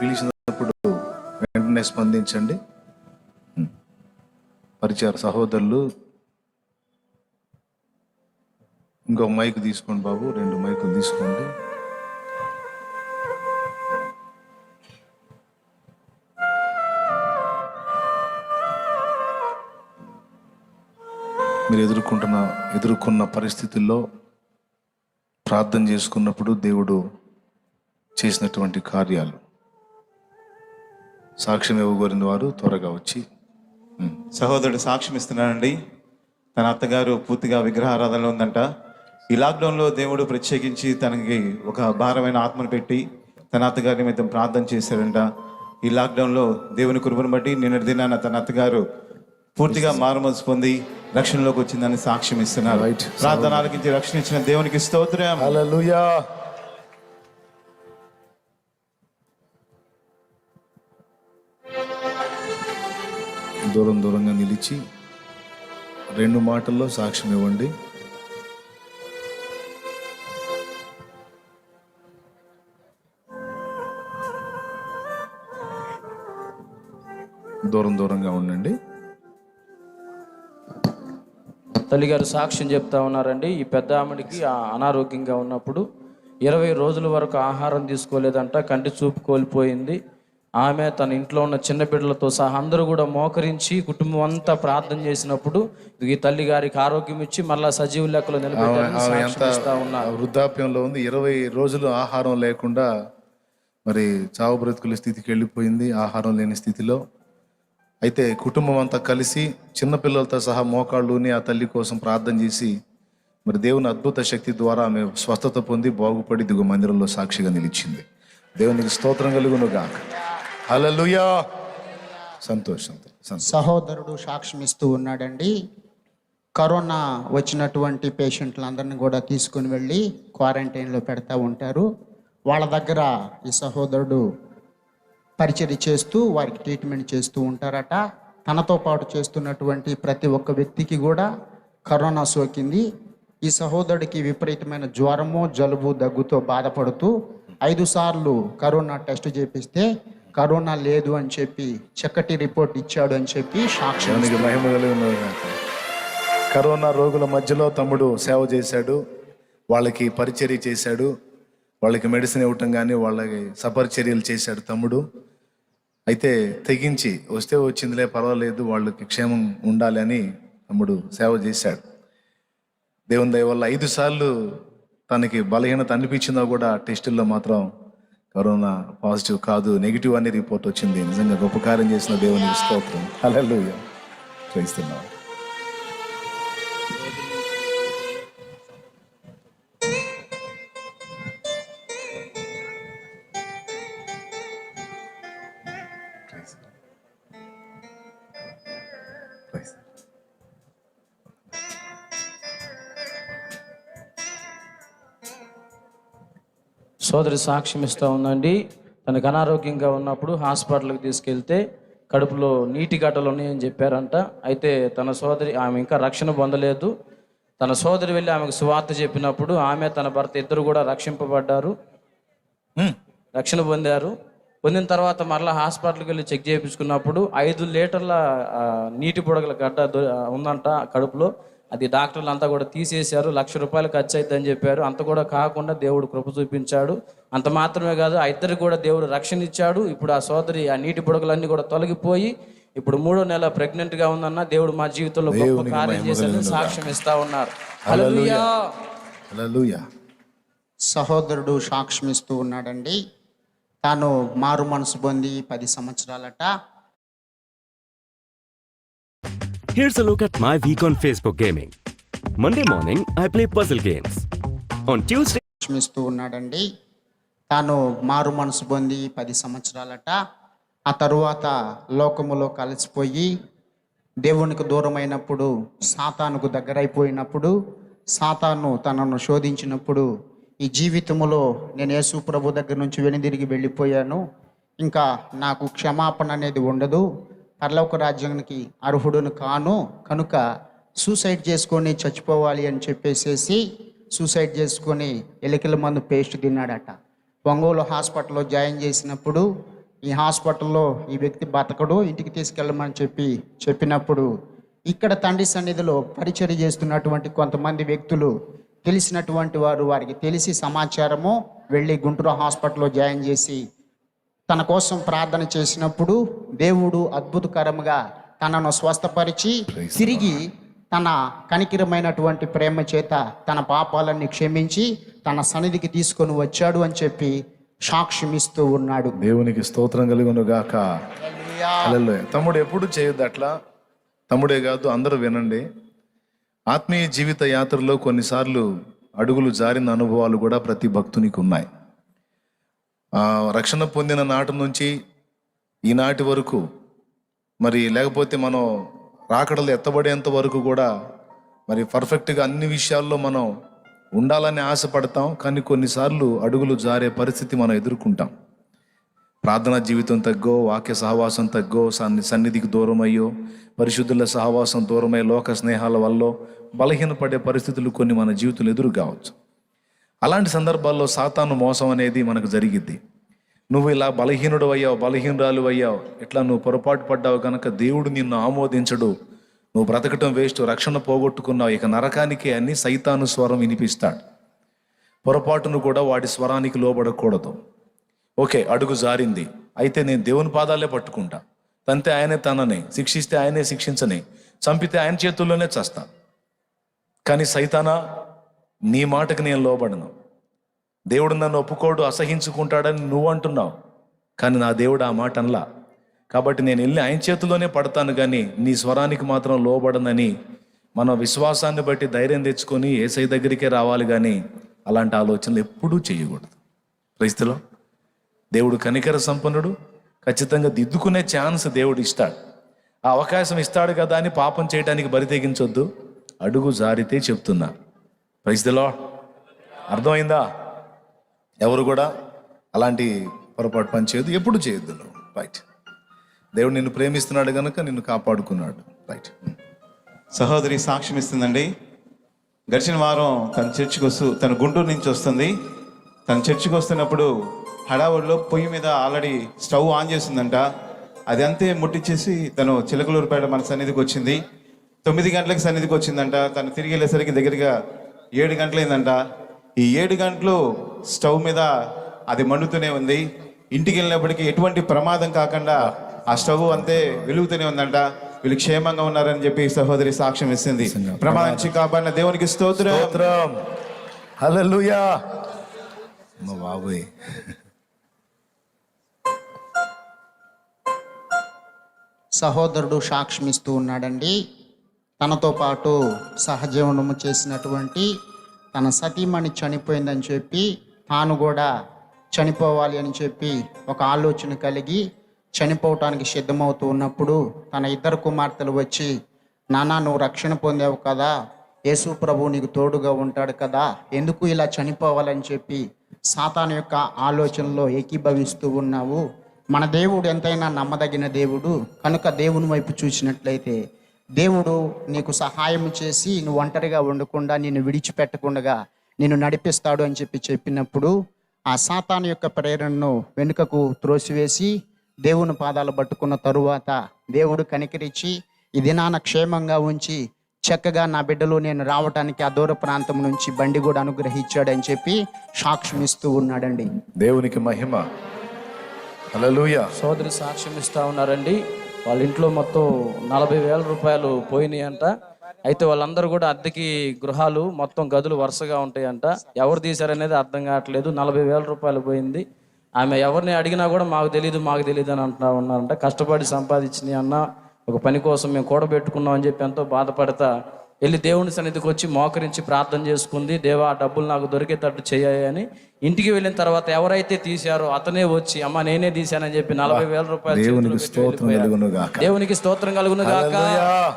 పిలిచినప్పుడు వెంటనే స్పందించండి. పరిచయ సహోదరులు ఇంకో మైక్ తీసుకోండి బాబు రెండు మైకులు తీసుకోండి. మీరు ఎదుర్కొంటున్న ఎదుర్కొన్న పరిస్థితుల్లో ప్రార్థన చేసుకున్నప్పుడు దేవుడు చేసినటువంటి కార్యాలు. సాక్ష్యం ఇవ్వగోరిన వారు త్వరగా వచ్చి సహోదరుడు సాక్ష్యం ఇస్తున్నానండి తన అత్తగారు పూర్తిగా విగ్రహారాధనలో ఉందంట. ఈ లాక్డౌన్లో దేవుడు ప్రత్యేకించి తనకి ఒక భారమైన ఆత్మను పెట్టి తన అత్తగారి నిమిత్తం ప్రార్థన చేశారంట ఈ లాక్డౌన్లో దేవుని కృపను బట్టి నిన్నటి దినాన తన అత్తగారు పూర్తిగా మారుమనసు పొంది రక్షణలోకి వచ్చిందని సాక్ష్యం ఇస్తున్నారు. ప్రార్థన ఆలకించి రక్షణ ఇచ్చిన దేవునికి స్తోత్రం. దూరం దూరంగా నిలిచి రెండు మాటల్లో సాక్ష్యం ఇవ్వండి. దూరం దూరంగా ఉండండి. తల్లిగారు సాక్ష్యం చెప్తా ఉన్నారండి. ఈ పెద్ద ఆమెడికి అనారోగ్యంగా ఉన్నప్పుడు ఇరవై రోజుల వరకు ఆహారం తీసుకోలేదంట కంటి చూపు కోల్పోయింది. ఆమె తన ఇంట్లో ఉన్న చిన్న బిడ్డలతో సహా అందరూ కూడా మోకరించి కుటుంబం అంతా ప్రార్థన చేసినప్పుడు ఈ తల్లి గారికి ఆరోగ్యం ఇచ్చి మళ్ళా సజీవ లెక్కలో ఉన్నారు వృద్ధాప్యంలో ఉంది. ఇరవై రోజులు ఆహారం లేకుండా మరి చావు బ్రతుకుల స్థితికి వెళ్ళిపోయింది ఆహారం లేని స్థితిలో. అయితే కుటుంబం అంతా కలిసి చిన్నపిల్లలతో సహా మోకాళ్ళుని ఆ తల్లి కోసం ప్రార్థన చేసి మరి దేవుని అద్భుత శక్తి ద్వారా ఆమె స్వస్థత పొంది బాగుపడి దిగు మందిరంలో సాక్షిగా నిలిచింది. దేవునికి స్తోత్రం కలుగును గాక హలలుయా సంతోషం సహోదరుడు సాక్ష్యం ఇస్తూ ఉన్నాడండి. కరోనా వచ్చినటువంటి పేషెంట్లందరిని కూడా తీసుకుని వెళ్ళి క్వారంటైన్లో పెడతా ఉంటారు. వాళ్ళ దగ్గర ఈ సహోదరుడు పరిచర్య చేస్తూ వారికి ట్రీట్మెంట్ చేస్తూ ఉంటారట. తనతో పాటు చేస్తున్నటువంటి ప్రతి ఒక్క వ్యక్తికి కూడా కరోనా సోకింది. ఈ సహోదరుడికి విపరీతమైన జ్వరము జలుబు దగ్గుతో బాధపడుతూ ఐదు సార్లు కరోనా టెస్ట్ చేపిస్తే కరోనా లేదు అని చెప్పి చక్కటి రిపోర్ట్ ఇచ్చాడు అని చెప్పి సాక్ష్యం దేవునికి మహిమ కలుగును గాక కరోనా రోగుల మధ్యలో తమ్ముడు సేవ చేశాడు వాళ్ళకి పరిచర్య చేశాడు వాళ్ళకి మెడిసిన్ ఇవ్వటం కానీ వాళ్ళకి సపరిచర్యలు చేశాడు తమ్ముడు. అయితే తెగించి వస్తే వచ్చిందిలే పర్వాలేదు వాళ్ళకి క్షేమం ఉండాలి అని తమ్ముడు సేవ చేశాడు. దేవుని దయ వల్ల ఐదు సార్లు తనకి బలహీనత అనిపించిందా కూడా టెస్టుల్లో మాత్రం కరోనా పాజిటివ్ కాదు నెగిటివ్ అనే రిపోర్ట్ వచ్చింది. నిజంగా గొప్ప కార్యం చేసిన దేవుని స్తోత్రం. హల్లెలూయా. క్రైస్తున్నాం సోదరి సాక్ష్యం ఇస్తూ ఉందండి తనకు అనారోగ్యంగా ఉన్నప్పుడు హాస్పిటల్కి తీసుకెళ్తే కడుపులో నీటి గడ్డలు ఉన్నాయని చెప్పారంట. అయితే తన సోదరి ఆమె ఇంకా రక్షణ పొందలేదు. తన సోదరి వెళ్ళి ఆమెకు సువార్త చెప్పినప్పుడు ఆమె తన భర్త ఇద్దరు కూడా రక్షింపబడ్డారు. రక్షణ పొందారు. పొందిన తర్వాత మరలా హాస్పిటల్కి వెళ్ళి చెక్ చేయించుకున్నప్పుడు ఐదు లీటర్ల నీటి బుడగల గడ్డ ఉందంట కడుపులో. అది డాక్టర్లు అంతా కూడా తీసేశారు లక్ష రూపాయలు ఖర్చు అవుతుందని చెప్పారు. అంత కూడా కాకుండా దేవుడు కృప చూపించాడు. అంత మాత్రమే కాదు ఆ ఇద్దరికి కూడా దేవుడు రక్షణ ఇచ్చాడు. ఇప్పుడు ఆ సోదరి ఆ నీటి బుడగలన్నీ కూడా తొలగిపోయి ఇప్పుడు మూడో నెల ప్రెగ్నెంట్గా ఉందన్న దేవుడు మా జీవితంలో గొప్ప కార్యం మహిమ చేశాడు కలుగును సాక్ష్యం ఇస్తా ఉన్నారు. హల్లెలూయా. హల్లెలూయా. హల్లెలూయా. సహోదరుడు సాక్ష్యం ఇస్తూ ఉన్నాడండి. తాను మారు మనసు పొంది పది సంవత్సరాలట Here's a look at my week on Facebook gaming. Monday morning, I play puzzle games. On Tuesday, ఇస్తూ ఉన్నాడండి తాను మారు మనసు పొంది పది సంవత్సరాలట ఆ తరువాత లోకములో కలిసిపోయి దేవునికి దూరమైనప్పుడు సాతానుకు దగ్గరైపోయినప్పుడు సాతాను తనను శోధించినప్పుడు ఈ జీవితంలో నేను యేసు ప్రభు దగ్గర నుంచి వెనుదిరిగి వెళ్ళిపోయాను ఇంకా నాకు క్షమాపణ అనేది ఉండదు పరలోక రాజ్యానికి అర్హుడును కాను కనుక సూసైడ్ చేసుకొని చచ్చిపోవాలి అని చెప్పేసేసి సూసైడ్ చేసుకొని ఎలికల మందు పేస్ట్ తిన్నాడట. ఒంగోలు హాస్పిటల్లో జాయిన్ చేసినప్పుడు ఈ హాస్పిటల్లో ఈ వ్యక్తి బతకడు ఇంటికి తీసుకెళ్ళమని చెప్పి చెప్పినప్పుడు ఇక్కడ తండ్రి సన్నిధిలో పరిచర్య చేస్తున్నటువంటి కొంతమంది వ్యక్తులు తెలిసినటువంటి వారు వారికి తెలిసి సమాచారము వెళ్ళి గుంటూరు హాస్పిటల్లో జాయిన్ చేసి తన కోసం ప్రార్థన చేసినప్పుడు దేవుడు అద్భుతకరముగా తనను స్వస్థపరిచి తిరిగి తన కనికిరమైనటువంటి ప్రేమ చేత తన పాపాలన్నీ క్షమించి తన సన్నిధికి తీసుకొని వచ్చాడు అని చెప్పి సాక్ష్యమిస్తూ ఉన్నాడు. దేవునికి స్తోత్రం కలుగును గాక. తమ్ముడు ఎప్పుడు చేయొద్దు అట్లా? తమ్ముడే కాదు అందరూ వినండి. ఆత్మీయ జీవిత యాత్రలో కొన్నిసార్లు అడుగులు జారిన అనుభవాలు కూడా ప్రతి భక్తునికి ఉన్నాయి. రక్షణ పొందిన నాటి నుంచి ఈనాటి వరకు మరి లేకపోతే మనం రాకడలు ఎత్తబడేంత వరకు కూడా మరి పర్ఫెక్ట్గా అన్ని విషయాల్లో మనం ఉండాలని ఆశపడతాం. కానీ కొన్నిసార్లు అడుగులు జారే పరిస్థితి మనం ఎదుర్కొంటాం. ప్రార్థనా జీవితం తగ్గో వాక్య సహవాసం తగ్గో సన్ని సన్నిధికి దూరం అయ్యో పరిశుద్ధుల సహవాసం దూరమై లోక స్నేహాల వల్ల బలహీనపడే పరిస్థితులు కొన్ని మన జీవితంలో ఎదురు కావచ్చు అలాంటి సందర్భాల్లో సాతాను మోసం అనేది మనకు జరిగిద్ది. నువ్వు ఇలా బలహీనుడు అయ్యావు బలహీనురాలు అయ్యావు ఇట్లా నువ్వు పొరపాటు పడ్డావు కనుక దేవుడు నిన్ను ఆమోదించడు. నువ్వు బ్రతకటం వేస్ట్ రక్షణ పోగొట్టుకున్నావు ఇక నరకానికి అని సైతాను స్వరం వినిపిస్తాడు. పొరపాటును కూడా వాడి స్వరానికి లోబడకూడదు. ఓకే అడుగు జారింది. అయితే నేను దేవుని పాదాలే పట్టుకుంటా. తంతే ఆయనే తనని శిక్షిస్తే ఆయనే శిక్షించని చంపితే ఆయన చేతుల్లోనే చస్తా. కానీ సైతానా? నీ మాటకు నేను లోబడను. దేవుడు నన్ను ఒప్పుకోడు అసహించుకుంటాడని నువ్వు అంటున్నావు. కానీ నా దేవుడు ఆ మాట అనలా. కాబట్టి నేను వెళ్ళి ఆయన చేతిలోనే పడతాను కానీ నీ స్వరానికి మాత్రం లోబడనని మన విశ్వాసాన్ని బట్టి ధైర్యం తెచ్చుకొని ఏసై దగ్గరికే రావాలి కానీ అలాంటి ఆలోచనలు ఎప్పుడూ చేయకూడదు. క్రైస్తులో దేవుడు కనికర సంపన్నుడు ఖచ్చితంగా దిద్దుకునే ఛాన్స్ దేవుడు ఇస్తాడు. ఆ అవకాశం ఇస్తాడు కదా అని పాపం చేయడానికి బరితెగించొద్దు అడుగు జారితే చెప్తున్నా. ప్రైజ్దలో అర్థమైందా? ఎవరు కూడా అలాంటి పొరపాటు పని చేయదు ఎప్పుడు చేయొద్దు నువ్వు. రైట్ దేవుడు నిన్ను ప్రేమిస్తున్నాడు కనుక నిన్ను కాపాడుకున్నాడు. రైట్ సహోదరి సాక్ష్యం ఇస్తుందండి. గడిచిన వారం తన చర్చికి వస్తూ తన గుంటూరు నుంచి వస్తుంది. తన చర్చికి వస్తున్నప్పుడు హడావుడిలో పొయ్యి మీద ఆల్రెడీ స్టవ్ ఆన్ చేసిందంట. అది అంతే ముట్టించేసి తను చిలకలూరుపేట మన సన్నిధికి వచ్చింది. తొమ్మిది గంటలకు సన్నిధికి వచ్చిందంట. తను తిరిగి వెళ్ళేసరికి దగ్గరగా ఏడు గంటలైందంట. ఈ ఏడు గంటలు స్టవ్ మీద అది మండుతూనే ఉంది. ఇంటికి వెళ్ళినప్పటికీ ఎటువంటి ప్రమాదం కాకుండా ఆ స్టవ్ అంతే వెలుగుతూనే ఉందంట. వీళ్ళు క్షేమంగా ఉన్నారని చెప్పి సహోదరి సాక్ష్యం ఇస్తుంది. ప్రమాదం నుంచి కాపాడిన దేవునికి స్తోత్రం. హల్లెలూయా. మా బాబోయ్. సహోదరుడు సాక్ష్యమిస్తూ ఉన్నాడండి. తనతో పాటు సహజీవనము చేసినటువంటి తన సతీమణి చనిపోయిందని చెప్పి తాను కూడా చనిపోవాలి అని చెప్పి ఒక ఆలోచన కలిగి చనిపోవటానికి సిద్ధమవుతూ ఉన్నప్పుడు తన ఇద్దరు కుమార్తెలు వచ్చి నానా నువ్వు రక్షణ పొందావు కదా యేసు ప్రభు నీకు తోడుగా ఉంటాడు కదా ఎందుకు ఇలా చనిపోవాలని చెప్పి సాతాను యొక్క ఆలోచనలో ఏకీభవిస్తూ ఉన్నావు? మన దేవుడు ఎంతైనా నమ్మదగిన దేవుడు. కనుక దేవుని వైపు చూసినట్లయితే దేవుడు నీకు సహాయం చేసి నువ్వు ఒంటరిగా ఉండకుండా నిన్ను విడిచిపెట్టకుండా నిన్ను నడిపిస్తాడు అని చెప్పి చెప్పినప్పుడు ఆ సాతాను యొక్క ప్రేరణను వెనుకకు త్రోసివేసి దేవుని పాదాలు పట్టుకున్న తరువాత దేవుడు కనికరించి ఈ దినాన క్షేమంగా ఉంచి చక్కగా నా బిడ్డలు నేను రావటానికి ఆ దూర ప్రాంతం నుంచి బండి కూడా అనుగ్రహించాడని చెప్పి సాక్ష్యం ఇస్తూ ఉన్నాడండి. దేవునికి మహిమ. హల్లెలూయా. సోదరి సాక్ష్యం ఇస్తా ఉన్నారండి. వాళ్ళ ఇంట్లో మొత్తం నలభై వేల రూపాయలు పోయినాయి అంట అయితే వాళ్ళందరూ కూడా అద్దెకి గృహాలు మొత్తం గదులు వరుసగా ఉంటాయంట. ఎవరు తీశారనేది అర్థం కావట్లేదు. నలభై వేల రూపాయలు పోయింది. ఆమె ఎవరిని అడిగినా కూడా మాకు తెలియదు మాకు తెలియదు అని అంటున్నా ఉన్నారంట. కష్టపడి సంపాదించినాయి అన్న ఒక పని కోసం మేము కూడబెట్టుకున్నాం అని చెప్పి ఎంతో బాధపడతా వెళ్ళి దేవుని సన్నిధికి వచ్చి మోకరించి ప్రార్థన చేసుకుంది దేవా ఆ డబ్బులు నాకు దొరికేటట్టు చేయాలి అని. ఇంటికి వెళ్ళిన తర్వాత ఎవరైతే తీశారో అతనే వచ్చి అమ్మ నేనే తీశానని చెప్పి నలభై వేల రూపాయలు దేవునికి స్తోత్రం. కలుగును గాక. దేవునికి స్తోత్రం కలుగును గాక. హల్లెలూయా.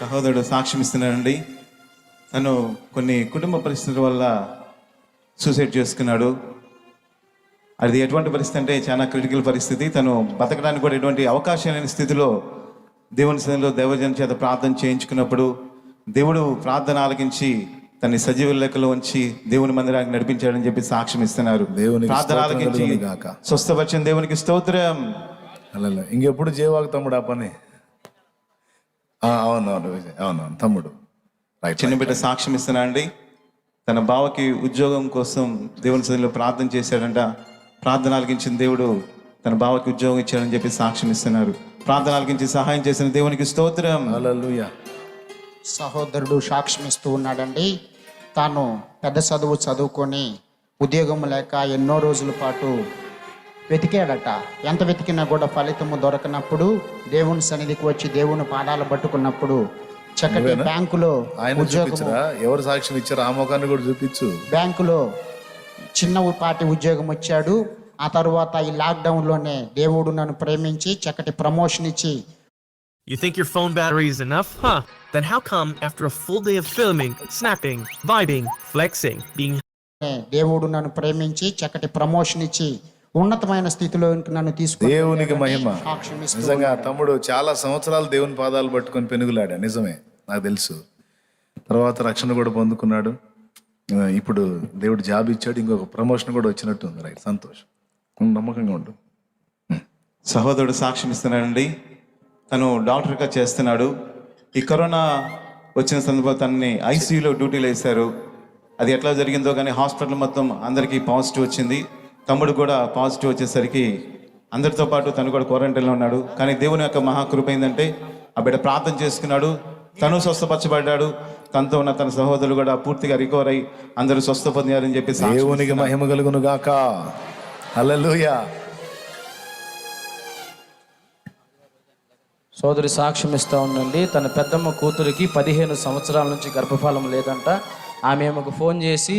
సహోదరుడు సాక్ష్యం ఇస్తున్నాడండి. తను కొన్ని కుటుంబ పరిస్థితుల వల్ల సూసైడ్ చేసుకున్నాడు. అది ఎటువంటి పరిస్థితి అంటే చాలా క్రిటికల్ పరిస్థితి. తను బతకడానికి కూడా ఎటువంటి అవకాశం లేని స్థితిలో దేవుని సన్నిధిలో దేవజన చేత ప్రార్థన చేయించుకున్నప్పుడు దేవుడు ప్రార్థన ఆలకించి తన సజీవ లెక్కలో ఉంచి దేవుని మందిరానికి నడిపించాడని చెప్పి సాక్ష్యం ఇస్తున్నారు. దేవునికి ప్రార్థన ఆలకించి. స్వస్థపరిచిన దేవునికి స్తోత్రం. అలా ఇంకెప్పుడు చేయవాకు తమ్ముడు ఆ పని? అవునవును అవునవును తమ్ముడు. చిన్న బిడ్డ సాక్ష్యం ఇస్తున్నా అండి తన బావకి ఉద్యోగం కోసం దేవుని సన్నిధిలో ప్రార్థన చేశాడంట. ప్రార్థన ఆలకించిన దేవుడు తన బావకి ఉద్యోగం ఇచ్చాడని చెప్పి సాక్ష్యం ఇస్తున్నారు. ప్రార్థన ఆలకించి సహాయం చేసిన దేవునికి స్తోత్రం. హల్లెలూయా సహోదరుడు సాక్ష్యం ఇస్తూ ఉన్నాడండి. తాను పెద్ద చదువు చదువుకొని ఉద్యోగం లేక ఎన్నో రోజుల పాటు వెతికాడట. ఎంత వెతికినా కూడా ఫలితము దొరకనప్పుడు దేవుని సన్నిధికి వచ్చి దేవుని పాదాలు పట్టుకున్నప్పుడు చక్కటి బ్యాంకులో ఆయన ఉద్యోగం చూపించరా? ఎవరు సాక్ష్యం ఇచ్చారు? ఆ ముఖాన్ని కూడా చూపించు. బ్యాంకులో చిన్న పాటి ఉద్యోగం వచ్చాడు. ఆ తరువాత ఈ లాక్డౌన్లోనే దేవుడు నన్ను ప్రేమించి చక్కటి ప్రమోషన్ ఇచ్చి You think your phone battery is enough? Huh. Then how come after a full day of filming, snapping, vibing, flexing, being దేవుడు నన్ను ప్రేమించి చక్కటి ప్రమోషన్ ఇచ్చి ఉన్నతమైన స్థితిలో నన్ను తీసుకుని దేవునికి మహిమ. నిజంగా తమ్ముడు చాలా సంవత్సరాలు దేవుని పాదాలు పట్టుకొని పెనుగులాడా? నిజమే. నాకు తెలుసు. తర్వాత రక్షణ కూడా పొందుకున్నాడు. ఇప్పుడు దేవుడు జాబ్ ఇచ్చాడు. ఇంకొక ప్రమోషన్ కూడా వచ్చినట్టు ఉంది. రైట్. సంతోషం. నమ్మకంగా ఉండు. సహోదరుడు సాక్ష్యం ఇస్తున్నాడండి. తను డాక్టర్గా చేస్తున్నాడు. ఈ కరోనా వచ్చిన సందర్భంలో తనని ఐసీయూలో డ్యూటీలు వేశారు. అది ఎట్లా జరిగిందో కానీ హాస్పిటల్ మొత్తం అందరికీ పాజిటివ్ వచ్చింది. తమ్ముడు కూడా పాజిటివ్ వచ్చేసరికి అందరితో పాటు తను కూడా క్వారంటైన్లో ఉన్నాడు. కానీ దేవుని యొక్క మహాకృప ఏంటంటే ఆ బిడ్డ ప్రార్థన చేసుకున్నాడు. తను స్వస్థపరచబడ్డాడు. తనతో ఉన్న తన సహోదరులు కూడా పూర్తిగా రికవర్ అయ్యి అందరూ స్వస్థ పొందారని చెప్పి దేవునికి మహిమ కలుగును గాక. హల్లెలూయా. సోదరి సాక్ష్యం ఇస్తా ఉందండి తన పెద్దమ్మ కూతురికి పదిహేను సంవత్సరాల నుంచి గర్భఫలం లేదంట. ఆమె ఆమెకు ఫోన్ చేసి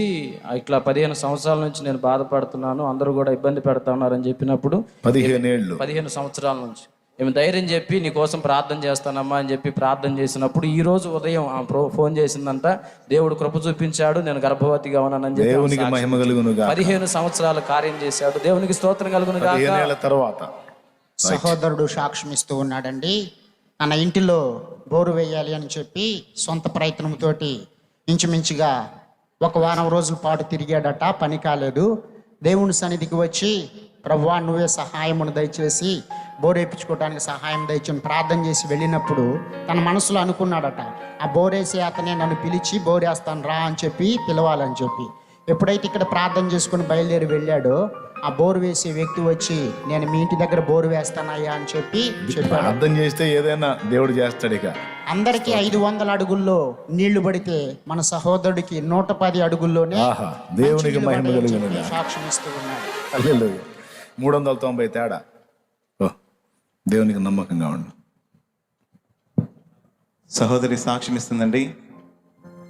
ఇట్లా పదిహేను సంవత్సరాల నుంచి నేను బాధపడుతున్నాను అందరూ కూడా ఇబ్బంది పెడతా ఉన్నారని చెప్పినప్పుడు పదిహేను ఏళ్ళు పదిహేను సంవత్సరాల నుంచి ఏమి ధైర్యం చెప్పి నీ కోసం ప్రార్థన చేస్తానమ్మా అని చెప్పి ప్రార్థన చేసినప్పుడు ఈ రోజు ఉదయం ఆ ప్రో ఫోన్ చేసిందంట దేవుడు కృప చూపించాడు నేను గర్భవతిగా ఉన్నానని చెప్పి దేవునికి మహిమ కలుగును గాక పదిహేను సంవత్సరాల కార్యం చేశాడు. దేవునికి స్తోత్రం కలుగును తర్వాత. సహోదరుడు సాక్ష్యం ఇస్తూ ఉన్నాడండి. తన ఇంటిలో బోరు వేయాలి అని చెప్పి సొంత ప్రయత్నంతోటి ఇంచుమించుగా ఒక వారం రోజుల పాటు తిరిగాడట. పని కాలేదు. దేవుని సన్నిధికి వచ్చి ప్రభువా నువ్వే సహాయమును దయచేసి బోరు వేయించుకోవడానికి సహాయం దయచేసి ప్రార్థన చేసి వెళ్ళినప్పుడు తన మనసులో అనుకున్నాడట ఆ బోరేసే అతనే నన్ను పిలిచి బోరేస్తాను రా అని చెప్పి పిలవాలని చెప్పి. ఎప్పుడైతే ఇక్కడ ప్రార్థన చేసుకుని బయలుదేరి వెళ్ళాడో ఆ బోరు వేసే వ్యక్తి వచ్చి నేను మీ ఇంటి దగ్గర బోరు వేస్తానయ్యా అని చెప్పి ప్రార్థన చేస్తే ఏదైనా దేవుడు చేస్తాడు ఇక. అందరికీ ఐదు వందల అడుగుల్లో నీళ్ళు పడితే మన సహోదరుడికి నూట పది అడుగుల్లోనే దేవునికి మహిమ సాక్ష్యం ఇస్తూ ఉన్నాడు. మూడు వందల తొంభై తేడా. ఓ దేవునికి నమ్మకంగా ఉండు. సహోదరి సాక్ష్యం ఇస్తుందండి.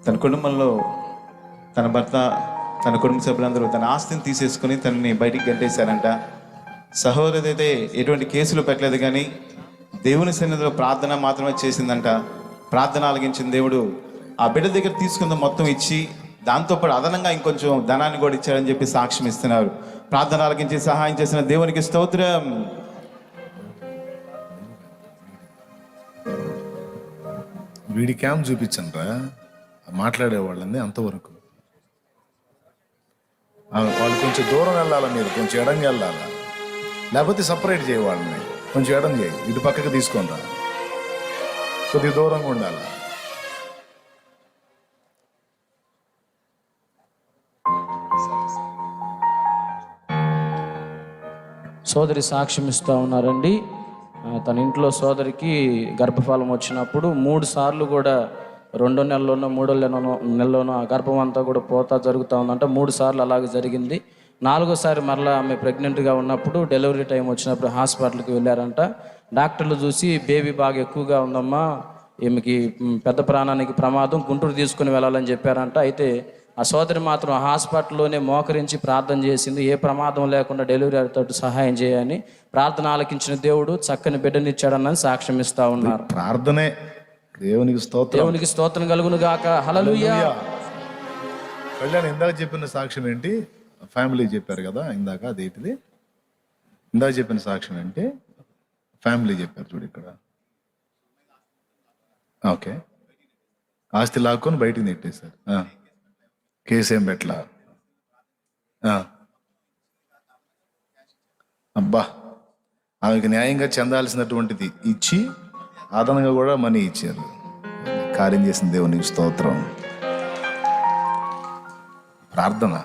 తన కుటుంబంలో తన భర్త తన కుటుంబ సభ్యులందరూ తన ఆస్తిని తీసేసుకుని తనని బయటికి గంటేశారంట. సహోదరి అయితే ఎటువంటి కేసులు పెట్టలేదు కానీ దేవుని సన్నిధిలో ప్రార్థన మాత్రమే చేసిందంట. ప్రార్థన ఆలగించిన దేవుడు ఆ బిడ్డ దగ్గర తీసుకున్న మొత్తం ఇచ్చి దాంతోపాటు అదనంగా ఇంకొంచెం ధనాన్ని కూడా ఇచ్చాడని చెప్పి సాక్ష్యం ఇస్తున్నారు. ప్రార్థన ఆలకించి సహాయం చేసిన దేవునికి స్తోత్రం. వీడి క్యాంప్ చూపించండి రా మాట్లాడే వాళ్ళని అంతవరకు. వాళ్ళు కొంచెం దూరం వెళ్ళాలా మీరు? కొంచెం ఎడంగా వెళ్ళాలా? లేకపోతే సపరేట్ చేయ వాళ్ళని. కొంచెం ఎడం చేయి. ఇటు పక్కకి తీసుకొని రా. కొద్దిగా దూరంగా ఉండాలా? సోదరి సాక్ష్యం ఇస్తూ ఉన్నారండి. తన ఇంట్లో సోదరికి గర్భఫలం వచ్చినప్పుడు మూడు సార్లు కూడా రెండో నెలలోనో మూడో నెలలోనో నెలలోనో ఆ గర్భం అంతా కూడా పోతా జరుగుతూ ఉందంట. మూడు సార్లు అలాగే జరిగింది. నాలుగోసారి మరలా ఆమె ప్రెగ్నెంట్గా ఉన్నప్పుడు డెలివరీ టైం వచ్చినప్పుడు హాస్పిటల్కి వెళ్ళారంట. డాక్టర్లు చూసి బేబీ బాగా ఎక్కువగా ఉందమ్మా. ఈమెకి పెద్ద ప్రాణానికి ప్రమాదం. గుంటూరు తీసుకుని వెళ్ళాలని చెప్పారంట. అయితే ఆ సోదరి మాత్రం హాస్పిటల్లోనే మోకరించి ప్రార్థన చేసింది. ఏ ప్రమాదం లేకుండా డెలివరీ తోటి సహాయం చేయని ప్రార్థన ఆలకించిన దేవుడు చక్కని బిడ్డనిచ్చాడన్నది సాక్ష్యం ఇస్తా ఉన్నారు. ప్రార్థనే దేవునికి స్తోత్రం. దేవునికి స్తోత్రం కలుగును గాక. హల్లెలూయా. కళ్యాణ్ ఇందాక చెప్పిన సాక్ష్యం ఏంటి? ఫ్యామిలీ చెప్పారు కదా ఇందాక అదేంటిది? ఇందాక చెప్పిన సాక్ష్యం ఏంటి? ఫ్యామిలీ చెప్పారు చూడు ఇక్కడ. ఓకే. ఆస్తి లాక్కొని బయటికి నెట్టేశారు. కేసేం ఏం పెట్లా అబ్బా ఆమెకు న్యాయంగా చెందాల్సినటువంటిది ఇచ్చి అదనంగా కూడా మనీ ఇచ్చారు. కార్యం చేసిన దేవునికి స్తోత్రం. ప్రార్థన.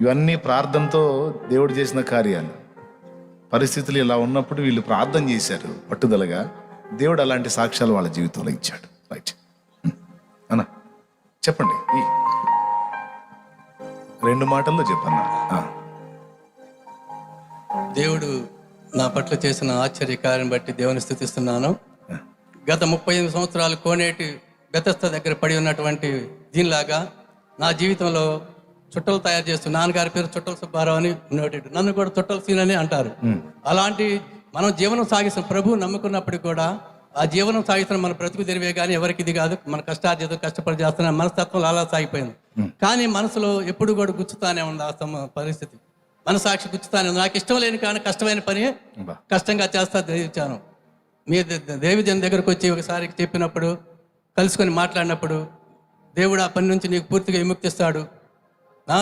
ఇవన్నీ ప్రార్థనతో దేవుడు చేసిన కార్యాలు. పరిస్థితులు ఇలా ఉన్నప్పుడు వీళ్ళు ప్రార్థన చేశారు పట్టుదలగా. దేవుడు అలాంటి సాక్ష్యాలు వాళ్ళ జీవితంలో ఇచ్చాడు. రైట్. చెప్పండి. ఈ. రెండు మాటల్లో చెప్పన్నా. దేవుడు నా పట్ల చేసిన ఆశ్చర్య కార్యం బట్టి దేవుని స్థుతిస్తున్నాను. గత ముప్పై ఎనిమిది సంవత్సరాలు కోనేటి బెతస్త దగ్గర పడి ఉన్నటువంటి దీనిలాగా నా జీవితంలో చుట్టలు తయారు చేస్తూ నాన్నగారి పేరు చుట్టల సుబ్బారావు అని నోటెడ్ నన్ను కూడా చుట్టల సీన్ అని అంటారు. అలాంటి మనం జీవనం సాగిస్తున్న ప్రభు నమ్ముకున్నప్పటికి కూడా ఆ జీవనం సాగిస్తున్న మన బ్రతుకు తెరివే కానీ ఎవరికి ఇది కాదు. మన కష్టార్జితం కష్టపడి చేస్తున్న మనస్తత్వం అలా సాగిపోయింది కానీ మనసులో ఎప్పుడు కూడా గుచ్చుతానే ఉంది ఆ పరిస్థితి. మన సాక్షి గుచ్చుతానే ఉంది. నాకు ఇష్టం లేని కానీ కష్టమైన పని. కష్టంగా చేస్తా గ్రహించాను మీ ద- దేవిజన్ దగ్గరకు వచ్చి ఒకసారి చెప్పినప్పుడు కలుసుకొని మాట్లాడినప్పుడు దేవుడు ఆ పని నుంచి నీకు పూర్తిగా విముక్తిస్తాడు.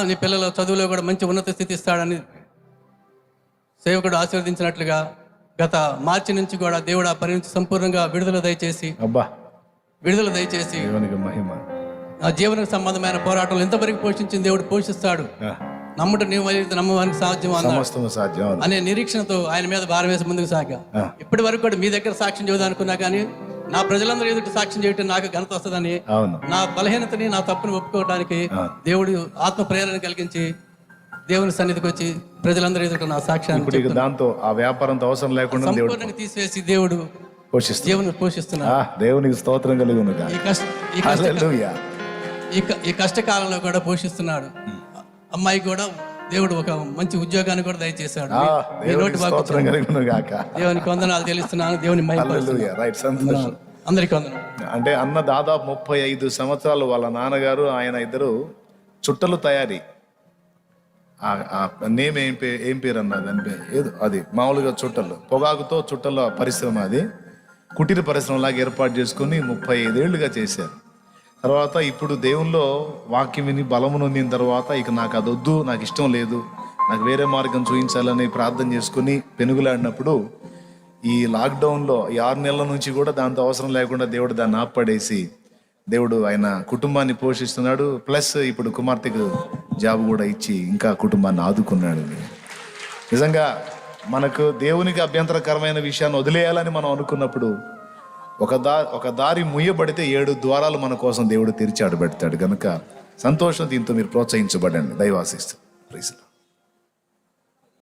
నీ పిల్లల చదువులో కూడా మంచి ఉన్నత స్థితి ఇస్తాడని సేవకుడు ఆశీర్వదించినట్లుగా గత మార్చి నుంచి కూడా దేవుడు ఆ పని నుంచి సంపూర్ణంగా విడుదల దయచేసి అబ్బా విడుదల దయచేసి మహిమ నా జీవనకు సంబంధమైన పోరాటంలో ఎంతవరకు పోషించిన దేవుడు పోషిస్తాడు. నమ్ముట నీవు అయితే నమ్మవానికి సాధ్యం సాధ్యం. అనే నిరీక్షణతో ఆయన మీద భారం వేసి ముందుకు సాగా. ఇప్పటి వరకు కూడా మీ దగ్గర సాక్ష్యం చెబుదాం అనుకున్నా కానీ నా ప్రజలందరూ ఎదుటి సాక్ష్యం చేయటం నాకు ఘనత వస్తుందని నా బలహీనతని నా తప్పుని ఒప్పుకోవడానికి. దేవుడు ఆత్మ ప్రేరణ కలిగించి దేవుని సన్నిధికి వచ్చి ప్రజలందరూ ఎదుట నా సాక్ష్యాన్ని ఇప్పుడు దాంతో ఆ వ్యాపారంతో అవసరం లేకుండా దేవుడు సంపూర్ణంగా తీసివేసి దేవుడు పోషిస్తున్నాడు. ఆ, దేవునికి స్తోత్రం కలుగును ఈ కష్టకాలంలో కూడా పోషిస్తున్నాడు. అమ్మాయి కూడా దేవుడు ఒక మంచి ఉద్యోగాన్ని కూడా దయచేశాడు. దేవునికి వందనాలు తెలుస్తున్నాను. దేవుని రైట్ సంతోషం. అందరికీ అంటే అన్న దాదాపు ముప్పై ఐదు సంవత్సరాలు వాళ్ళ నాన్నగారు ఆయన ఇద్దరు చుట్టలు తయారీ. నేమ్ ఏం పే ఏం పేరు అన్న దాని పేరు? ఏదో అది మామూలుగా చుట్టలు. పొగాకుతో చుట్టల పరిశ్రమ అది. కుటీర పరిశ్రమలాగా ఏర్పాటు చేసుకుని ముప్పై ఐదేళ్ళుగా చేశారు. తర్వాత ఇప్పుడు దేవుల్లో వాక్యం విని బలము నొందిన తర్వాత ఇక నాకు అది వద్దు నాకు ఇష్టం లేదు నాకు వేరే మార్గం చూపించాలని ప్రార్థన చేసుకుని పెనుగులాడినప్పుడు ఈ లాక్డౌన్లో ఈ ఆరు నెలల నుంచి కూడా దాంతో అవసరం లేకుండా దేవుడు దాన్ని ఆపడేసి దేవుడు ఆయన కుటుంబాన్ని పోషిస్తున్నాడు. ప్లస్ ఇప్పుడు కుమార్తెకు జాబ్ కూడా ఇచ్చి ఇంకా కుటుంబాన్ని ఆదుకున్నాడు. నిజంగా మనకు దేవునికి అభ్యంతరకరమైన విషయాన్ని వదిలేయాలని మనం అనుకున్నప్పుడు ఒక దా ఒక దారి ముయ్యబడితే ఏడు ద్వారాలు మన కోసం దేవుడు తెరిచి ఆడబెడతాడు. కనుక సంతోషం దీంతో మీరు ప్రోత్సహించబడండి. దైవాశిస్తూ ప్రైజ్లో